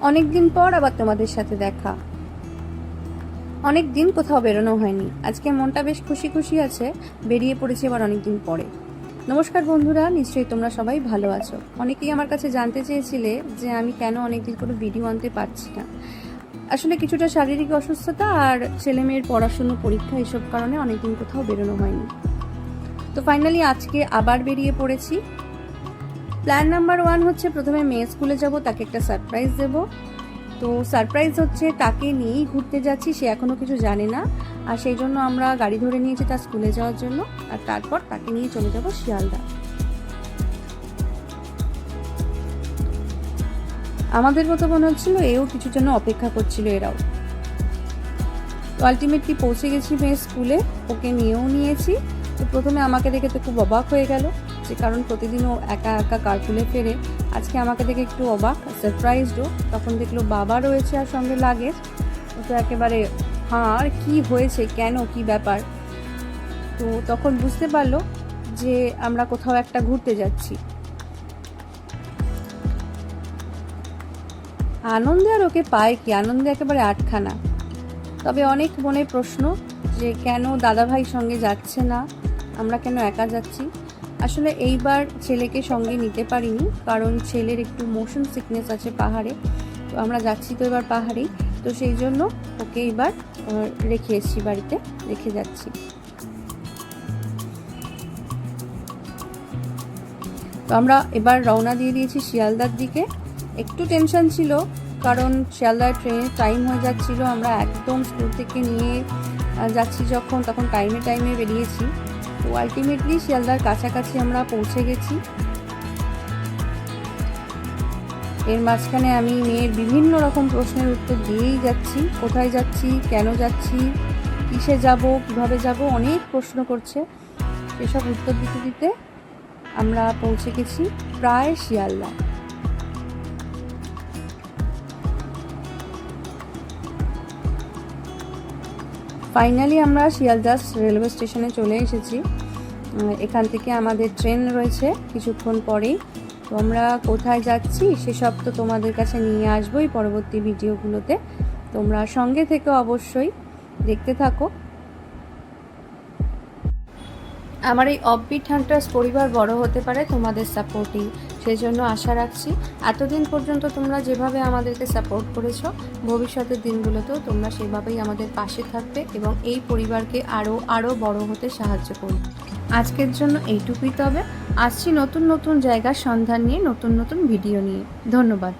অনেক দিন পর আবার তোমাদের সাথে দেখা। অনেক দিন কোথাও বেরোনো হয়নি। আজকে মনটা বেশ খুশি খুশি আছে, বেরিয়ে পড়েছি আবার অনেক দিন পরে। নমস্কার বন্ধুরা, নিশ্চয়ই তোমরা সবাই ভালো আছো। অনেকেই আমার কাছে জানতে চেয়েছিলে যে আমি কেন অনেকদিন কোনো ভিডিও আনতে পারছি না। আসলে কিছুটা শারীরিক অসুস্থতা আর ছেলে মেয়ের পড়াশুনো, পরীক্ষা এসব কারণে অনেকদিন কোথাও বেরোনো হয়নি। তো ফাইনালি আজকে আবার বেরিয়ে পড়েছি। প্ল্যান নাম্বার ওয়ান হচ্ছে প্রথমে মেয়ে স্কুলে যাব, তাকে একটা সারপ্রাইজ দেব। তো সারপ্রাইজ হচ্ছে তাকে নিয়েই ঘুরতে যাচ্ছি, সে এখনও কিছু জানে না। আর সেই জন্য আমরা গাড়ি ধরে নিয়েছি তার স্কুলে যাওয়ার জন্য। আর তারপর তাকে নিয়ে চলে যাব শিয়ালদা। আমাদের মতো মনে হচ্ছিল এও কিছু জন্য অপেক্ষা করছিল এরাও। তো আলটিমেটলি পৌঁছে গেছি মেয়ে স্কুলে, ওকে নিয়েও নিয়েছি। তো প্রথমে আমাকে দেখে তো খুব অবাক হয়ে গেল যে কারণ প্রতিদিনও একা একা কার্পুলে ফেরে। আজকে আমাকে দেখে একটু অবাক সারপ্রাইজডও তখন দেখল বাবা রয়েছে আর সঙ্গে লাগেজ। ও তো একেবারে হ্যাঁ আর কী হয়েছে? কেন? কি ব্যাপার? তো তখন বুঝতে পারল যে আমরা কোথাও একটা ঘুরতে যাচ্ছি। আনন্দে আর ওকে পায় কি? আনন্দে একেবারে আটখানা। তবে অনেক মনে প্রশ্ন যে কেন দাদাভাই সঙ্গে যাচ্ছে না? আমরা কেন একা যাচ্ছি? আসলে এইবার ছেলেকে সঙ্গে নিতে পারিনি কারণ ছেলের একটু মোশন সিকনেস আছে পাহাড়ে। তো আমরা যাচ্ছি তো এবার পাহাড়েই তো সেই জন্য ওকে আহ, রেখে এসেছি বাড়িতে রেখে যাচ্ছি। তো আমরা এবার রওনা দিয়ে দিয়েছি শিয়ালদার দিকে। একটু টেনশন ছিল কারণ শিয়ালদার ট্রেনের টাইম হয়ে যাচ্ছিল। আমরা একদম স্কুল থেকে নিয়ে যাচ্ছি যখন তখন টাইমে টাইমে বেরিয়েছি। তো আলটিমেটলি শিয়ালদার কাছাকাছি আমরা পৌঁছে গেছি। এর মাঝখানে আমি মেয়ের বিভিন্ন রকম প্রশ্নের উত্তর দিয়েই যাচ্ছি, কোথায় যাচ্ছি, কেন যাচ্ছি, কিসে যাব, কীভাবে যাব, অনেক প্রশ্ন করছে। এসব উত্তর দিতে দিতে আমরা পৌঁছে গেছি প্রায় শিয়ালদা ফাইনালি আমরা শিয়ালদাস রেলওয়ে স্টেশনে চলে এসেছি। এখান থেকে আমাদের ট্রেন রয়েছে কিছুক্ষণ পরেই। তো আমরা কোথায় যাচ্ছি সেসব তো তোমাদের কাছে নিয়ে আসবোই পরবর্তী ভিডিওগুলোতে তোমরা সঙ্গে থেকে অবশ্যই দেখতে থাকো। আমার এই অফবিট হান্টার্স পরিবার বড় হতে পারে তোমাদের সাপোর্টিং সেই জন্য আশা রাখছি এতদিন পর্যন্ত তোমরা যেভাবে আমাদেরকে সাপোর্ট করেছ, ভবিষ্যতের দিনগুলোতেও তোমরা সেভাবেই আমাদের পাশে থাকবে এবং এই পরিবারকে আরও আরও বড় হতে সাহায্য করবে। আজকের জন্য এইটুকুই তবে। আসছি নতুন নতুন জায়গার সন্ধান নিয়ে, নতুন নতুন ভিডিও নিয়ে। ধন্যবাদ।